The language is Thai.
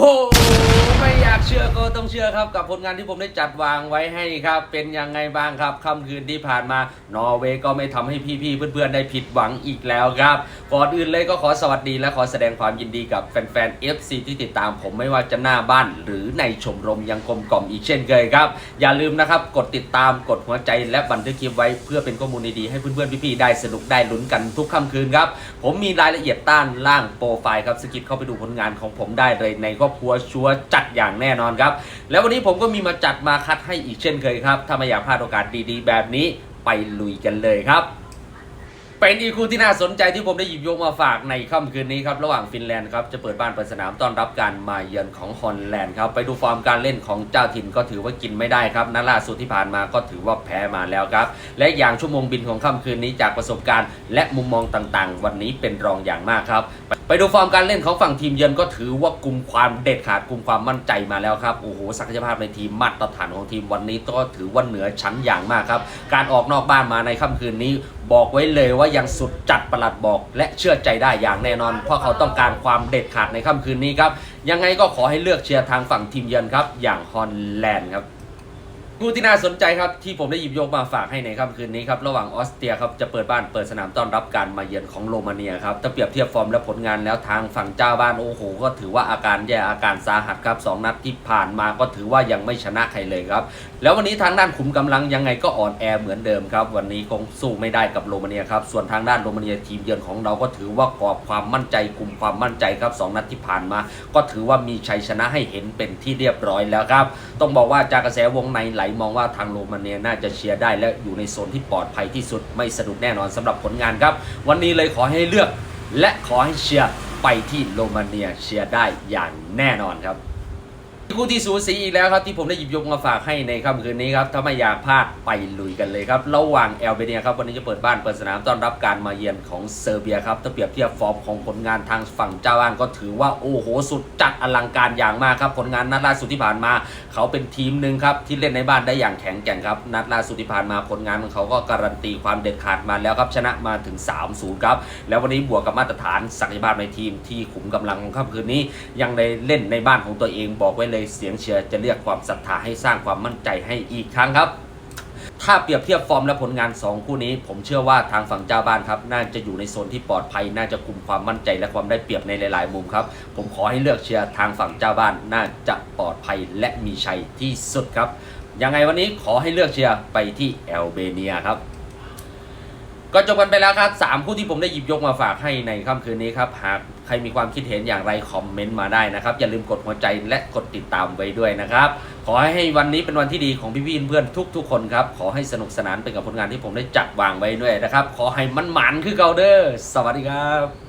โหไม่อยากเชื่อก็ ต้องเชื่อครับกับผลงานที่ผมได้จัดวางไว้ให้ครับ เป็นยังไงบ้างครับค่ำคืนที่ผ่านมานอร์เวย์ก็ไม่ทำให้พี่ๆเพื่อนๆได้ผิดหวังอีกแล้วครับก่อนอื่นเลยก็ขอสวัสดีและขอแสดงความยินดีกับแฟนๆ FC ที่ติดตามผมไม่ว่าจะหน้าบ้านหรือในชมรมยังกลมกล่อมอีกเช่นเคยครับ อย่าลืมนะครับกดติดตามกดหัวใจและบันทึกคลิปไว้เพื่อเป็นข้อมูลดีๆให้เพื่อนๆพี่ๆได้สนุกได้ลุ้นกันทุกค่ำคืนครับผมมีรายละเอียดต้านล่างโปรไฟล์ครับสกิปเข้าไปดูผลงานของผมได้เลยในครอบครัวชัวจัดอย่างแน่นอนครับ แล้ววันนี้ผมก็มีมาจัดมาคัดให้อีกเช่นเคยครับ ถ้าไม่อยากพลาดโอกาสดีๆ แบบนี้ไปลุยกันเลยครับ เป็นอีกคู่ที่น่าสนใจที่ผมได้หยิบยกมาฝากในค่ำคืนนี้ครับ ระหว่างฟินแลนด์ครับ จะเปิดบ้านเปิดสนามต้อนรับการมาเยือนของฮอลแลนด์ครับ ไปดูฟอร์มการเล่นของเจ้าถิ่นก็ถือว่ากินไม่ได้ครับนัดล่าสุดที่ผ่านมาก็ถือว่าแพ้มาแล้วครับ และอย่างชั่วโมงบินของค่ำคืนนี้จากประสบการณ์ และมุมมองต่างๆ วันนี้เป็นรองอย่างมากครับ ไปดูฟอร์มการเล่นของฝั่งทีมเยือนก็ถือว่ากลุ่มความเด็ดขาดกลุ่มความมั่นใจมาแล้วครับโอ้โหศักยภาพในทีมมาตรฐานของทีมวันนี้ก็ถือว่าเหนือชั้นอย่างมากครับการออกนอกบ้านมาในค่ำคืนนี้ บอกไว้เลยว่าอย่างสุดจัดประหลัดบอก และเชื่อใจได้อย่างแน่นอน เพราะเขาต้องการความเด็ดขาดในค่ำคืนนี้ครับ ยังไงก็ขอให้เลือกเชียร์ทางฝั่งทีมเยือนครับ อย่างฮอลแลนด์ครับ ผู้ที่น่าสนใจครับที่ผมได้หยิบยกมาฝากให้ในค่ำคืนนี้ครับระหว่างออสเตรียครับจะเปิดบ้านเปิดสนามต้อนรับการมาเยือนของโรมาเนียครับถ้าเปรียบเทียบฟอร์มและผลงานแล้วทางฝั่งเจ้าบ้านโอ้โหก็ถือว่าอาการแย่อาการสาหัสครับสองนัดที่ผ่านมาก็ถือว่ายังไม่ชนะใครเลยครับแล้ววันนี้ทางด้านขุมกำลังยังไงก็อ่อนแอเหมือนเดิมครับวันนี้คงสู้ไม่ได้กับโรมาเนียครับส่วนทางด้านโรมาเนียทีมเยือนของเราก็ถือว่ากอบความมั่นใจกลุ่มความมั่นใจครับสองนัดที่ผ่านมา ก็ถือว่ามีชัยชนะให้เห็นเป็นที่เรียบร้อยแล้วครับต้องบอกว่าจากกระแสวงในไหลมองว่าทางโรมาเนียน่าจะเชียร์ได้และอยู่ในโซนที่ปลอดภัยที่สุดไม่สะดุดแน่นอนสำหรับผลงานครับ วันนี้เลยขอให้เลือก และขอให้เชียร์ไปที่โรมาเนียเชียร์ได้อย่างแน่นอนครับ คู่ที่สูสีอีกแล้วครับที่ผมได้หยิบยกมาฝากให้ในค่ำคืนนี้ครับถ้าไม่อยากพลาดไปลุยกันเลยครับระหว่างแอลเบเนียครับวันนี้จะเปิดบ้านเปิดสนามต้อนรับการมาเยือนของเซอร์เบียครับถ้าเปรียบเทียบฟอร์มของผลงานทางฝั่งเจ้าบ้านก็ถือว่าโอ้โหสุดจัดอลังการอย่างมากครับผลงานนัดล่าสุดที่ผ่านมา เขาเป็นทีมหนึ่งครับที่เล่นในบ้านได้อย่างแข็งแกร่งครับนัดล่าสุดที่ผ่านมาผลงานของเขาก็การันตีความเด็ดขาดมาแล้วครับชนะมาถึง 3-0ครับแล้ววันนี้บวกกับมาตรฐานศักยภาพในทีมที่ขุมกำลังของค่ำคืนนี้ยังได้เล่นในบ้านของตัวเองบอกไว้เลยเสียงเชียร์จะเรียกความศรัทธาให้สร้างความมั่นใจให้อีกครั้งครับ ถ้าเปรียบเทียบฟอร์มและผลงาน 2 คู่นี้ ผมเชื่อว่าทางฝั่งเจ้าบ้านครับ น่าจะอยู่ในโซนที่ปลอดภัย น่าจะคุมความมั่นใจและความได้เปรียบในหลาย ๆ มุมครับ ผมขอให้เลือกเชียร์ทางฝั่งเจ้าบ้าน น่าจะปลอดภัยและมีชัยที่สุดครับ ยังไงวันนี้ขอให้เลือกเชียร์ไปที่แอลเบเนียครับ ก็จบกันไปแล้วครับสามคู่ที่ผมได้หยิบยกมาฝากให้ในค่ำคืนนี้ครับ หากใครมีความคิดเห็นอย่างไรคอมเมนต์มาได้นะครับ อย่าลืมกดหัวใจและกดติดตามไว้ด้วยนะครับ ขอให้วันนี้เป็นวันที่ดีของพี่ๆเพื่อนทุก ๆ คนครับ ขอให้สนุกสนานไปกับผลงานที่ผมได้จัดวางไว้ด้วยนะครับ ขอให้มันหมันคือเกาเดอร์สวัสดีครับ